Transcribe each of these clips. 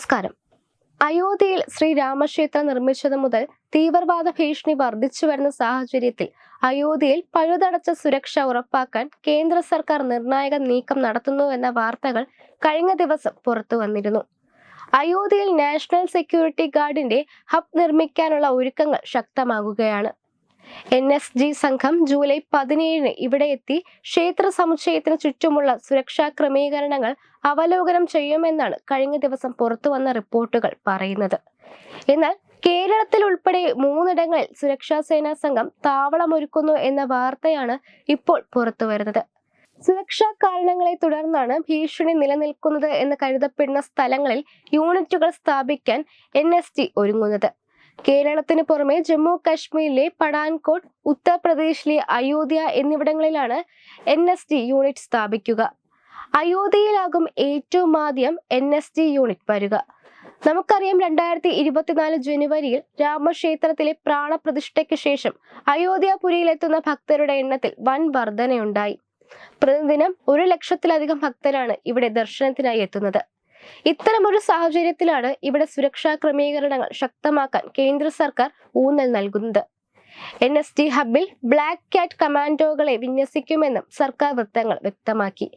നമസ്കാരം. അയോധ്യയിൽ ശ്രീരാമക്ഷേത്രം നിർമ്മിച്ചത് മുതൽ തീവ്രവാദ ഭീഷണി വർദ്ധിച്ചു വരുന്ന സാഹചര്യത്തിൽ അയോധ്യയിൽ പഴുതടച്ച സുരക്ഷ ഉറപ്പാക്കാൻ കേന്ദ്ര സർക്കാർ നിർണായക നീക്കം നടത്തുന്നുവെന്ന വാർത്തകൾ കഴിഞ്ഞ ദിവസം പുറത്തു വന്നിരുന്നു. അയോധ്യയിൽ നാഷണൽ സെക്യൂരിറ്റി ഗാർഡിന്റെ ഹബ് നിർമ്മിക്കാനുള്ള ഒരുക്കങ്ങൾ ശക്തമാകുകയാണ്. എൻ എസ് ജി സംഘം ജൂലൈ പതിനേഴിന് ഇവിടെ എത്തി ക്ഷേത്ര സമുച്ചയത്തിന് ചുറ്റുമുള്ള സുരക്ഷാ ക്രമീകരണങ്ങൾ അവലോകനം ചെയ്യുമെന്നാണ് കഴിഞ്ഞ ദിവസം പുറത്തുവന്ന റിപ്പോർട്ടുകൾ പറയുന്നത്. എന്നാൽ കേരളത്തിൽ ഉൾപ്പെടെ മൂന്നിടങ്ങളിൽ സുരക്ഷാ സേനാ സംഘം താവളമൊരുക്കുന്നു എന്ന വാർത്തയാണ് ഇപ്പോൾ പുറത്തുവരുന്നത് സുരക്ഷാ കാരണങ്ങളെ തുടർന്നാണ് ഭീഷണി നിലനിൽക്കുന്നത് എന്ന് കരുതപ്പെടുന്ന സ്ഥലങ്ങളിൽ യൂണിറ്റുകൾ സ്ഥാപിക്കാൻ എൻ ഒരുങ്ങുന്നത്. കേരളത്തിന് പുറമെ ജമ്മു കാശ്മീരിലെ പടാൻകോട്ട് ഉത്തർപ്രദേശിലെ അയോധ്യ എന്നിവിടങ്ങളിലാണ് എൻ എസ് ടി യൂണിറ്റ് സ്ഥാപിക്കുക. അയോധ്യയിലാകും ഏറ്റവും ആദ്യം എൻ എസ് ടി യൂണിറ്റ് വരിക. നമുക്കറിയാം രണ്ടായിരത്തി ഇരുപത്തിനാല് ജനുവരിയിൽ രാമക്ഷേത്രത്തിലെ പ്രാണപ്രതിഷ്ഠയ്ക്ക് ശേഷം അയോധ്യാപുരിയിലെത്തുന്ന ഭക്തരുടെ എണ്ണത്തിൽ വൻ വർധനയുണ്ടായി. പ്രതിദിനം ഒരു ലക്ഷത്തിലധികം ഭക്തരാണ് ഇവിടെ ദർശനത്തിനായി എത്തുന്നത്. ഇത്തരമൊരു സാഹചര്യത്തിലാണ് ഇവിടെ സുരക്ഷാ ക്രമീകരണങ്ങൾ ശക്തമാക്കാൻ കേന്ദ്ര സർക്കാർ ഊന്നൽ നൽകുന്നത്. എൻ എസ് ടി ഹബിൽ ബ്ലാക്ക് കാറ്റ് കമാൻഡോകളെ വിന്യസിക്കുമെന്നും സർക്കാർ വൃത്തങ്ങൾ വ്യക്തമാക്കി.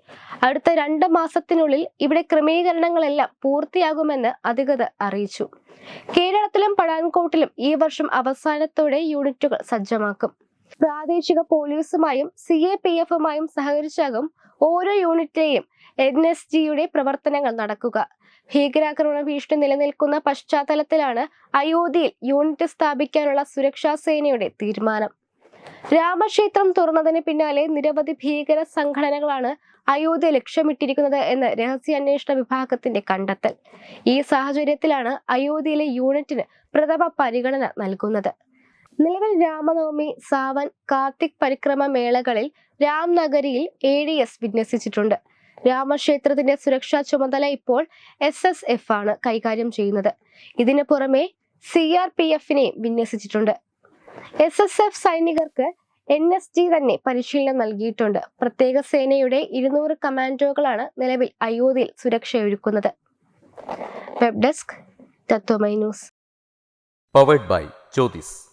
അടുത്ത രണ്ട് മാസത്തിനുള്ളിൽ ഇവിടെ ക്രമീകരണങ്ങളെല്ലാം പൂർത്തിയാകുമെന്ന് അധികൃതർ അറിയിച്ചു. കേരളത്തിലും പടാൻകോട്ടിലും ഈ വർഷം അവസാനത്തോടെ യൂണിറ്റുകൾ സജ്ജമാക്കും. പ്രാദേശിക പോലീസുമായും സി എ പി എഫുമായും സഹകരിച്ചാകും ഓരോ യൂണിറ്റിലെയും എൻ എസ് ജിയുടെ പ്രവർത്തനങ്ങൾ നടക്കുക. ഭീകരാക്രമണ ഭീഷണി നിലനിൽക്കുന്ന പശ്ചാത്തലത്തിലാണ് അയോധ്യയിൽ യൂണിറ്റ് സ്ഥാപിക്കാനുള്ള സുരക്ഷാ സേനയുടെ തീരുമാനം. രാമക്ഷേത്രം തുറന്നതിന് പിന്നാലെ നിരവധി ഭീകര സംഘടനകളാണ് അയോധ്യ ലക്ഷ്യമിട്ടിരിക്കുന്നത് എന്ന് രഹസ്യാന്വേഷണ വിഭാഗത്തിന്റെ കണ്ടെത്തൽ. ഈ സാഹചര്യത്തിലാണ് അയോധ്യയിലെ യൂണിറ്റിന് പ്രഥമ പരിഗണന നൽകുന്നത്. നിലവിൽ രാമനവമി സാവൻ കാർത്തിക് പരിക്രമ മേളകളിൽ രാംനഗരിയിൽ എ ഡി എസ് വിന്യസിച്ചിട്ടുണ്ട്. രാമക്ഷേത്രത്തിന്റെ സുരക്ഷാ ചുമതല ഇപ്പോൾ എസ് എസ് എഫ് ആണ് കൈകാര്യം ചെയ്യുന്നത്. ഇതിനു പുറമെ സി ആർ പി എഫിനെയും വിന്യസിച്ചിട്ടുണ്ട്. എസ് എസ് എഫ് സൈനികർക്ക് എൻ എസ് ജി തന്നെ പരിശീലനം നൽകിയിട്ടുണ്ട്. പ്രത്യേക സേനയുടെ ഇരുന്നൂറ് കമാൻഡോകളാണ് നിലവിൽ അയോധ്യയിൽ സുരക്ഷയൊരുക്കുന്നത്. Web desk Tatwamayi news powered by Jyothis